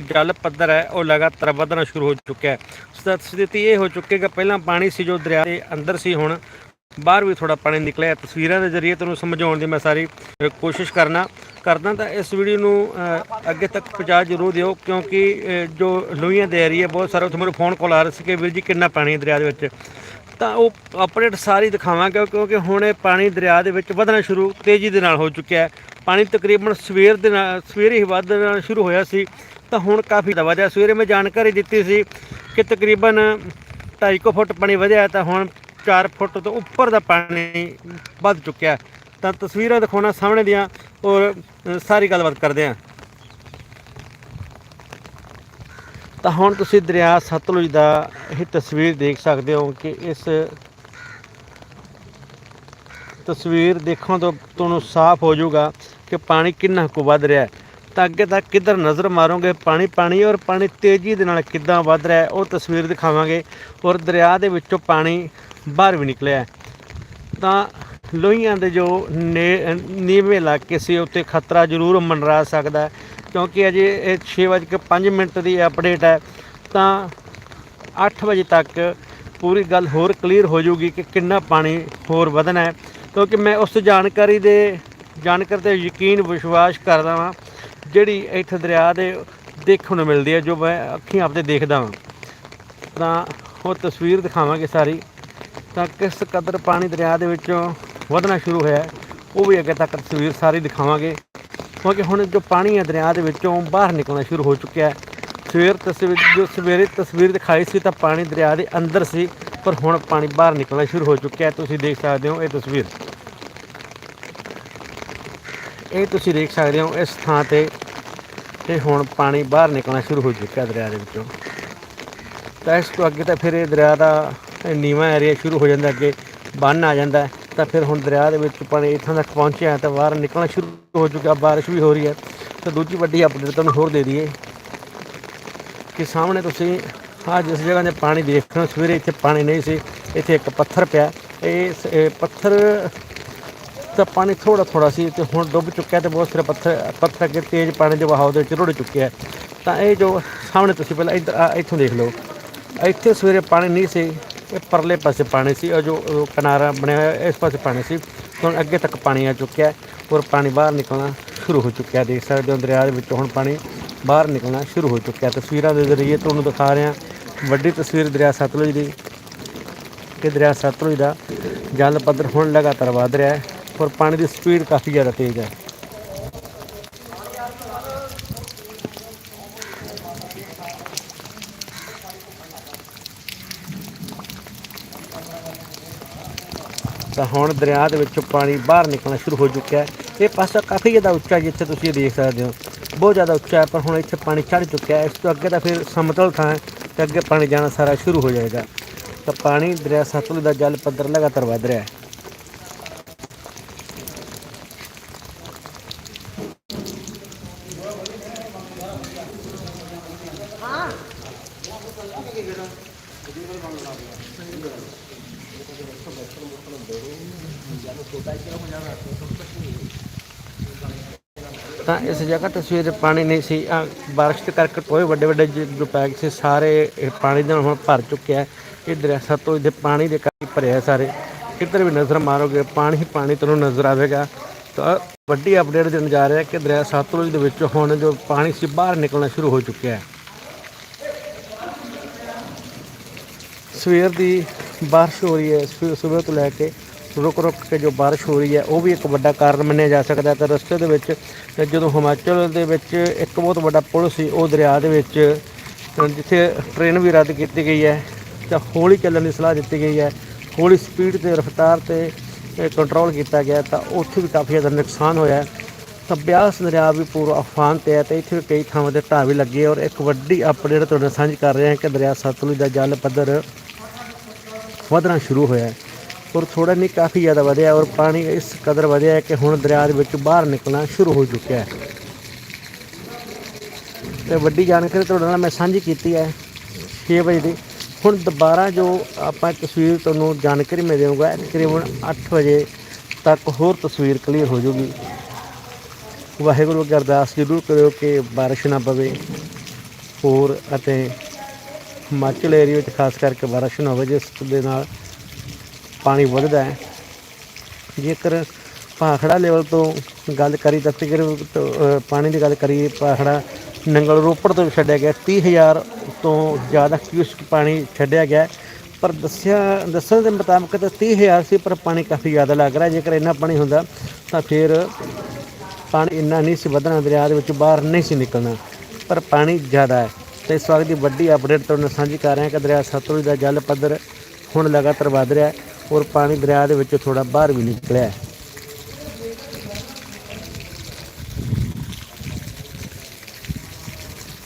ਜਲ ਪੱਧਰ ਹੈ, ਉਹ ਲਗਾਤਾਰ ਵਧਣਾ ਸ਼ੁਰੂ ਹੋ ਚੁੱਕਿਆ ਹੈ। ਸਥਿ- ਸਥਿਤੀ ਇਹ ਹੋ ਚੁੱਕੀ ਹੈ ਕਿ ਪਹਿਲਾਂ ਪਾਣੀ ਸੀ ਜੋ ਦਰਿਆ ਦੇ ਅੰਦਰ ਸੀ, ਹੁਣ ਬਾਹਰ ਵੀ ਥੋੜਾ ਪਾਣੀ ਨਿਕਲਿਆ ਤਸਵੀਰਾਂ ਦੇ ਜ਼ਰੀਏ ਤੁਹਾਨੂੰ ਸਮਝਾਉਣ ਦੀ ਮੈਂ ਸਾਰੀ ਕੋਸ਼ਿਸ਼ ਕਰਨਾ, ਕਰਦਾ ਤਾਂ ਇਸ ਵੀਡੀਓ ਨੂੰ ਅੱਗੇ ਤੱਕ ਪਹੁੰਚਾ ਜ਼ਰੂਰ ਦਿਓ, ਕਿਉਂਕਿ ਜੋ ਲੋਹੀਆਂ ਦੇ ਹੈ ਬਹੁਤ ਸਾਰੇ ਉੱਥੇ ਮੈਨੂੰ ਫੋਨ ਕਾਲ ਆ ਰਹੇ ਸੀ ਕਿ ਵੀਰ ਜੀ ਕਿੰਨਾ ਪਾਣੀ ਹੈ ਦਰਿਆ ਦੇ ਵਿੱਚ। ਤਾਂ ਉਹ ਅਪਡੇਟ ਸਾਰੀ ਦਿਖਾਵਾਂਗੇ, ਕਿਉਂਕਿ ਹੁਣ ਇਹ ਪਾਣੀ ਦਰਿਆ ਦੇ ਵਿੱਚ ਵਧਣਾ ਸ਼ੁਰੂ ਤੇਜ਼ੀ ਦੇ ਨਾਲ ਹੋ ਚੁੱਕਿਆ ਹੈ। ਪਾਣੀ ਤਕਰੀਬਨ ਸਵੇਰ ਦੇ ਨਾਲ, ਸਵੇਰੇ ਹੀ ਵਧਣਾ ਸ਼ੁਰੂ ਹੋਇਆ ਸੀ। ਤਾਂ ਹੁਣ ਕਾਫੀ ਦਾ ਵਧਿਆ। ਸਵੇਰੇ ਮੈਂ ਜਾਣਕਾਰੀ ਦਿੱਤੀ ਸੀ ਕਿ ਤਕਰੀਬਨ 2.5 ਫੁੱਟ ਪਾਣੀ ਵਧਿਆ ਤਾਂ ਹੁਣ 4 ਫੁੱਟ ਤੋਂ ਉੱਪਰ ਦਾ ਪਾਣੀ ਵੱਧ ਚੁੱਕਿਆ। ਤਾਂ ਤਸਵੀਰਾਂ ਦਿਖਾਉਣਾ ਸਾਹਮਣੇ ਦੀਆਂ ਔਰ ਸਾਰੀ ਗੱਲਬਾਤ ਕਰਦੇ ਹਾਂ ਤਾਂ ਹੁਣ ਤੁਸੀਂ ਦਰਿਆ ਸਤਲੁਜ ਦਾ ਇਹ ਤਸਵੀਰ ਦੇਖ ਸਕਦੇ ਹੋ ਕਿ ਇਸ ਤਸਵੀਰ ਦੇਖਣ ਤੋਂ ਤੁਹਾਨੂੰ ਸਾਫ਼ ਹੋ ਜਾਊਗਾ ਕਿ ਪਾਣੀ ਕਿੰਨਾ ਕੁ ਵੱਧ ਰਿਹਾ ਹੈ। ਤਾਂ ਅੱਗੇ ਤੱਕ ਕਿੱਧਰ ਨਜ਼ਰ ਮਾਰੋਗੇ? ਪਾਣੀ ਪਾਣੀ ਔਰ ਪਾਣੀ ਤੇਜ਼ੀ ਦੇ ਨਾਲ ਕਿੱਦਾਂ ਵੱਧ ਰਿਹਾ ਹੈ? ਉਹ ਤਸਵੀਰ ਦਿਖਾਵਾਂਗੇ। ਔਰ ਦਰਿਆ ਦੇ ਵਿੱਚੋਂ ਪਾਣੀ ਬਾਹਰ ਵੀ ਨਿਕਲਿਆ ਤਾਂ ਲੋਹੀਆਂ ਦੇ ਜੋ ਨੇ- ਨੀਵੇਂ ਇਲਾਕੇ ਸੀ ਉੱਤੇ ਖਤਰਾ ਜ਼ਰੂਰ ਮੰਡਰਾ ਸਕਦਾ ਕਿਉਂਕਿ ਅਜੇ ਇਹ 6:05 ਮਿੰਟ ਦੀ ਅਪਡੇਟ ਹੈ। ਤਾਂ 8 ਵਜੇ ਤੱਕ ਪੂਰੀ ਗੱਲ ਹੋਰ ਕਲੀਅਰ ਹੋ ਜਾਊਗੀ ਕਿ ਕਿੰਨਾ ਪਾਣੀ ਹੋਰ ਵਧਣਾ ਹੈ। ਕਿਉਂਕਿ ਮੈਂ ਉਸ ਜਾਣਕਾਰੀ ਦੇ, ਜਾਣਕਾਰੀ ਤੇ ਯਕੀਨ ਵਿਸ਼ਵਾਸ ਕਰਦਾ ਹਾਂ ਜਿਹੜੀ ਇੱਥੇ ਦਰਿਆ ਦੇ ਦੇਖਣ ਨੂੰ ਮਿਲਦੀ ਹੈ, ਜੋ ਮੈਂ ਅੱਖੀਂ ਆਪਦੇ ਦੇਖਦਾ ਹਾਂ। ਤਾਂ ਉਹ ਤਸਵੀਰ ਦਿਖਾਵਾਂਗੇ ਸਾਰੀ। ਤਾਂ ਕਿਸ ਕਦਰ ਪਾਣੀ ਦਰਿਆ ਦੇ ਵਿੱਚੋਂ ਵਧਣਾ ਸ਼ੁਰੂ ਹੋਇਆ ਉਹ ਵੀ ਅੱਗੇ ਤੱਕ ਤਸਵੀਰ ਸਾਰੀ ਦਿਖਾਵਾਂਗੇ। ਕਿਉਂਕਿ ਹੁਣ ਜੋ ਪਾਣੀ ਹੈ ਦਰਿਆ ਦੇ ਵਿੱਚੋਂ ਬਾਹਰ ਨਿਕਲਣਾ ਸ਼ੁਰੂ ਹੋ ਚੁੱਕਿਆ ਹੈ। ਸਵੇਰ ਤਸਵੀਰ, ਜੋ ਸਵੇਰੇ ਤਸਵੀਰ ਦਿਖਾਈ ਸੀ, ਤਾਂ ਪਾਣੀ ਦਰਿਆ ਦੇ ਅੰਦਰ ਸੀ, ਪਰ ਹੁਣ ਪਾਣੀ ਬਾਹਰ ਨਿਕਲਣਾ ਸ਼ੁਰੂ ਹੋ ਚੁੱਕਿਆ ਹੈ। ਤੁਸੀਂ ਦੇਖ ਸਕਦੇ ਹੋ ਇਹ ਤਸਵੀਰ। ਇਹ ਤੁਸੀਂ ਦੇਖ ਸਕਦੇ ਹੋ, ਇਸ ਥਾਂ ਤੇ ਤੇ ਹੁਣ ਪਾਣੀ ਬਾਹਰ ਨਿਕਲਣਾ ਸ਼ੁਰੂ ਹੋ ਚੁੱਕਿਆ ਦਰਿਆ ਦੇ ਵਿੱਚੋਂ। ਤਾਂ ਇਸ ਤੋਂ ਅੱਗੇ ਤਾਂ ਫਿਰ ਇਹ ਦਰਿਆ ਦਾ ਨੀਵਾਂ ਏਰੀਆ ਸ਼ੁਰੂ ਹੋ ਜਾਂਦਾ, ਅੱਗੇ ਬੰਨ ਆ ਜਾਂਦਾ, ਤਾਂ ਫਿਰ ਹੁਣ ਦਰਿਆ ਦੇ ਵਿੱਚ ਪਾਣੀ ਇੱਥਾਂ ਤੱਕ ਪਹੁੰਚਿਆ ਤਾਂ ਬਾਹਰ ਨਿਕਲਣਾ ਸ਼ੁਰੂ ਹੋ ਚੁੱਕਿਆ, ਬਾਰਿਸ਼ ਵੀ ਹੋ ਰਹੀ ਹੈ। ਤਾਂ ਦੂਜੀ ਵੱਡੀ ਅਪਡੇਟ ਤੁਹਾਨੂੰ ਹੋਰ ਦੇ ਦਈਏ ਕਿ ਸਾਹਮਣੇ ਤੁਸੀਂ ਆਹ ਜਿਸ ਜਗ੍ਹਾ ਤੇ ਪਾਣੀ ਦੇਖ ਰਹੇ ਹੋ ਸਵੇਰੇ ਇੱਥੇ ਪਾਣੀ ਨਹੀਂ ਸੀ, ਇੱਥੇ ਇੱਕ ਪੱਥਰ ਪਿਆ। ਇਹ ਸ- ਇਹ ਪੱਥਰ ਤਾਂ ਪਾਣੀ ਥੋੜਾ ਥੋੜਾ ਸੀ ਤੇ ਹੁਣ ਡੁੱਬ ਚੁੱਕਿਆ ਤੇ ਬਹੁਤ ਸਾਰੇ ਪੱਥਰ ਪੱਥਰ ਅੱਗੇ ਤੇਜ਼ ਪਾਣੀ ਦੇ ਵਹਾਅ ਦੇ ਵਿੱਚ ਰੁੜ ਚੁੱਕਿਆ ਤਾਂ ਇਹ ਜੋ ਸਾਹਮਣੇ ਤੁਸੀਂ ਪਹਿਲਾਂ ਇੱਧਰ ਆਹ ਇੱਥੋਂ ਦੇਖ ਲਓ। ਇੱਥੇ ਸਵੇਰੇ ਪਾਣੀ ਨਹੀਂ ਸੀ, ਇਹ ਪਰਲੇ ਪਾਸੇ ਪਾਣੀ ਸੀ ਔਰ ਜੋ ਕਿਨਾਰਾ ਬਣਿਆ ਹੋਇਆ, ਇਸ ਪਾਸੇ ਪਾਣੀ ਸੀ। ਹੁਣ ਅੱਗੇ ਤੱਕ ਪਾਣੀ ਆ ਚੁੱਕਿਆ ਔਰ ਪਾਣੀ ਬਾਹਰ ਨਿਕਲਣਾ ਸ਼ੁਰੂ ਹੋ ਚੁੱਕਿਆ ਦੇਖ ਸਕਦੇ ਹੋ ਦਰਿਆ ਦੇ ਵਿੱਚੋਂ ਹੁਣ ਪਾਣੀ ਬਾਹਰ ਨਿਕਲਣਾ ਸ਼ੁਰੂ ਹੋ ਚੁੱਕਿਆ ਤਸਵੀਰਾਂ ਦੇ ਜ਼ਰੀਏ ਤੁਹਾਨੂੰ ਦਿਖਾ ਰਿਹਾ ਵੱਡੀ ਤਸਵੀਰ ਦਰਿਆ ਸਤਲੁਜ ਦੀ। ਕਿ ਦਰਿਆ ਸਤਲੁਜ ਦਾ ਜਲ ਪੱਧਰ ਹੁਣ ਲਗਾਤਾਰ ਵਧ ਰਿਹਾ ਹੈ। ਔਰ ਪਾਣੀ ਦੀ ਸਪੀਡ ਕਾਫੀ ਜ਼ਿਆਦਾ ਤੇਜ਼ ਹੈ। ਤਾਂ ਹੁਣ ਦਰਿਆ ਦੇ ਵਿੱਚੋਂ ਪਾਣੀ ਬਾਹਰ ਨਿਕਲਣਾ ਸ਼ੁਰੂ ਹੋ ਚੁੱਕਿਆ ਹੈ। ਇਹ ਪਾਸਾ ਕਾਫੀ ਜ਼ਿਆਦਾ ਉੱਚਾ ਜਿੱਥੇ ਤੁਸੀਂ ਦੇਖ ਸਕਦੇ ਹੋ। ਬਹੁਤ ਜ਼ਿਆਦਾ ਉੱਚਾ ਹੈ, ਪਰ ਹੁਣ ਇੱਥੇ ਪਾਣੀ ਚੜ੍ਹ ਚੁੱਕਿਆ ਹੈ। ਇਸ ਤੋਂ ਅੱਗੇ ਤਾਂ ਫਿਰ ਸਮਤਲ ਥਾਂ ਹੈ, ਤੇ ਅੱਗੇ ਪਾਣੀ ਜਾਣਾ ਸਾਰਾ ਸ਼ੁਰੂ ਹੋ ਜਾਏਗਾ। ਤਾਂ ਪਾਣੀ ਦਰਿਆ ਸਤਲੁਜ ਦਾ ਜਲ ਪੱਧਰ ਲਗਾਤਾਰ ਵਧ ਰਿਹਾ ਹੈ। ਤਾਂ ਇਸ ਜਗ੍ਹਾ ਤੇ ਸਵੇਰੇ ਪਾਣੀ ਨਹੀਂ ਸੀ, ਆਹ ਬਾਰਿਸ਼ ਦੇ ਕਰਕੇ ਟੋਏ ਵੱਡੇ ਵੱਡੇ ਜੋ ਪੈ ਗਏ ਸੀ, ਸਾਰੇ ਇਹ ਪਾਣੀ ਦੇ ਨਾਲ ਹੁਣ ਭਰ ਚੁੱਕਿਆ ਹੈ ਇਹ ਦਰਿਆ ਸਤਲੁਜ ਦੇ ਪਾਣੀ ਦੇ ਕਰਕੇ ਭਰਿਆ ਸਾਰੇ। ਕਿੱਧਰ ਵੀ ਨਜ਼ਰ ਮਾਰੋਗੇ, ਪਾਣੀ ਹੀ ਪਾਣੀ ਤੁਹਾਨੂੰ ਨਜ਼ਰ ਆਵੇਗਾ। ਤਾਂ ਵੱਡੀ ਅਪਡੇਟ ਦੇਣ ਜਾ ਰਿਹਾ ਕਿ ਦਰਿਆ ਸਤਲੁਜ ਦੇ ਵਿੱਚ ਹੁਣ ਜੋ ਪਾਣੀ ਸੀ, ਬਾਹਰ ਨਿਕਲਣਾ ਸ਼ੁਰੂ ਹੋ ਚੁੱਕਿਆ ਹੈ। ਸਵੇਰ ਦੀ ਬਾਰਿਸ਼ ਹੋ ਰਹੀ ਹੈ ਸਵੇਰ ਤੋਂ ਲੈ ਕੇ ਰੁਕ ਰੁਕ ਕੇ ਜੋ ਬਾਰਿਸ਼ ਹੋ ਰਹੀ ਹੈ, ਉਹ ਵੀ ਇੱਕ ਵੱਡਾ ਕਾਰਨ ਮੰਨਿਆ ਜਾ ਸਕਦਾ ਹੈ। ਤਾਂ ਰਸਤੇ ਦੇ ਵਿੱਚ ਜਦੋਂ ਹਿਮਾਚਲ ਦੇ ਵਿੱਚ ਇੱਕ ਬਹੁਤ ਵੱਡਾ ਪੁਲ ਸੀ, ਉਹ ਦਰਿਆ ਦੇ ਵਿੱਚ ਜਿੱਥੇ ਟ੍ਰੇਨ ਵੀ ਰੱਦ ਕੀਤੀ ਗਈ ਹੈ ਤਾਂ ਹੌਲੀ ਚੱਲਣ ਦੀ ਸਲਾਹ ਦਿੱਤੀ ਗਈ ਹੈ, ਹੌਲੀ ਸਪੀਡ ਤੇ ਰਫ਼ਤਾਰ ਤੇ ਕੰਟਰੋਲ ਕੀਤਾ ਗਿਆ, ਤਾਂ ਉੱਥੇ ਵੀ ਕਾਫੀ ਜ਼ਿਆਦਾ ਨੁਕਸਾਨ ਹੋਇਆ ਤਾਂ ਬਿਆਸ ਦਰਿਆ ਵੀ ਪੂਰਾ ਅਫਾਨ ਤੇ ਹੈ ਤੇ ਇੱਥੇ ਵੀ ਕਈ ਥਾਵਾਂ ਤੇ ਢਾਹ ਵੀ ਲੱਗੇ ਔਰ ਇੱਕ ਵੱਡੀ ਅਪਡੇਟ ਤੁਹਾਡੇ ਨਾਲ ਸਾਂਝੀ ਕਰ ਰਹੇ ਹਾਂ ਕਿ ਦਰਿਆ ਸਤਲੁਜ ਦਾ ਜਲ ਪੱਧਰ ਵਧਣਾ ਸ਼ੁਰੂ ਹੋਇਆ ਹੈ। ਔਰ ਥੋੜਾ ਨਹੀਂ ਕਾਫੀ ਜ਼ਿਆਦਾ ਵਧਿਆ ਔਰ ਪਾਣੀ ਇਸ ਕਦਰ ਵਧਿਆ ਹੈ ਕਿ ਹੁਣ ਦਰਿਆ ਦੇ ਵਿੱਚ ਬਾਹਰ ਨਿਕਲਣਾ ਸ਼ੁਰੂ ਹੋ ਚੁੱਕਿਆ ਹੈ। ਤੇ ਵੱਡੀ ਜਾਣਕਾਰੀ ਤੁਹਾਡੇ ਨਾਲ ਮੈਂ ਸਾਂਝੀ ਕੀਤੀ ਹੈ 6 ਵਜੇ ਦੀ। ਹੁਣ ਦੁਬਾਰਾ ਜੋ ਆਪਾਂ ਤਸਵੀਰ ਤੁਹਾਨੂੰ ਜਾਣਕਾਰੀ ਮੈਂ ਦੇਵਾਂਗਾ, ਤਕਰੀਬਨ 8 ਵਜੇ ਤੱਕ ਹੋਰ ਤਸਵੀਰ ਕਲੀਅਰ ਹੋ ਜਾਊਗੀ। ਵਾਹਿਗੁਰੂ ਅੱਗੇ ਅਰਦਾਸ ਜ਼ਰੂਰ ਕਰਿਓ ਕਿ ਬਾਰਿਸ਼ ਨਾ ਪਵੇ ਹੋਰ ਅਤੇ ਹਿਮਾਚਲ ਏਰੀਆ ਵਿੱਚ ਖਾਸ ਕਰਕੇ ਬਾਰਿਸ਼ ਨਾ ਹੋਵੇ, ਜਿਸ ਦੇ ਨਾਲ ਪਾਣੀ ਵੱਧਦਾ ਹੈ। ਜੇਕਰ ਭਾਖੜਾ ਲੈਵਲ ਤੋਂ ਗੱਲ ਕਰੀ ਤਾਂ ਤਕਰੀਬਨ ਤੋਂ, ਪਾਣੀ ਦੀ ਗੱਲ ਕਰੀਏ ਭਾਖੜਾ ਨੰਗਲ ਰੋਪੜ ਤੋਂ ਛੱਡਿਆ ਗਿਆ। 30000 ਤੋਂ ਜ਼ਿਆਦਾ ਕਿਊਸਕ ਪਾਣੀ ਛੱਡਿਆ ਗਿਆ। ਪਰ ਦੱਸਿਆ ਦੱਸਣ ਦੇ ਮੁਤਾਬਕ ਤਾਂ 30000 ਸੀ ਪਰ ਪਾਣੀ ਕਾਫੀ ਜ਼ਿਆਦਾ ਲੱਗ ਰਿਹਾ। ਜੇਕਰ ਇੰਨਾ ਪਾਣੀ ਹੁੰਦਾ ਤਾਂ ਫਿਰ ਪਾਣੀ ਇੰਨਾ ਨਹੀਂ ਸੀ ਵਧਣਾ ਦਰਿਆ ਦੇ ਵਿੱਚ ਬਾਹਰ ਨਹੀਂ ਸੀ ਨਿਕਲਣਾ। ਪਰ ਪਾਣੀ ਜ਼ਿਆਦਾ ਹੈ। ਤੇ ਇਸ ਵਕਤ ਦੀ ਵੱਡੀ ਅਪਡੇਟ ਤੁਹਾਡੇ ਨਾਲ ਸਾਂਝੀ ਕਰ ਰਹੇ ਹਾਂ ਕਿ ਦਰਿਆ ਸਤਲੁਜ ਦਾ ਜਲ ਪੱਧਰ ਹੁਣ ਲਗਾਤਾਰ ਵਧ ਰਿਹਾ ਹੈ। ਔਰ ਪਾਣੀ ਦਰਿਆ ਦੇ ਵਿੱਚੋਂ ਥੋੜਾ ਬਾਹਰ ਵੀ ਨਿਕਲਿਆ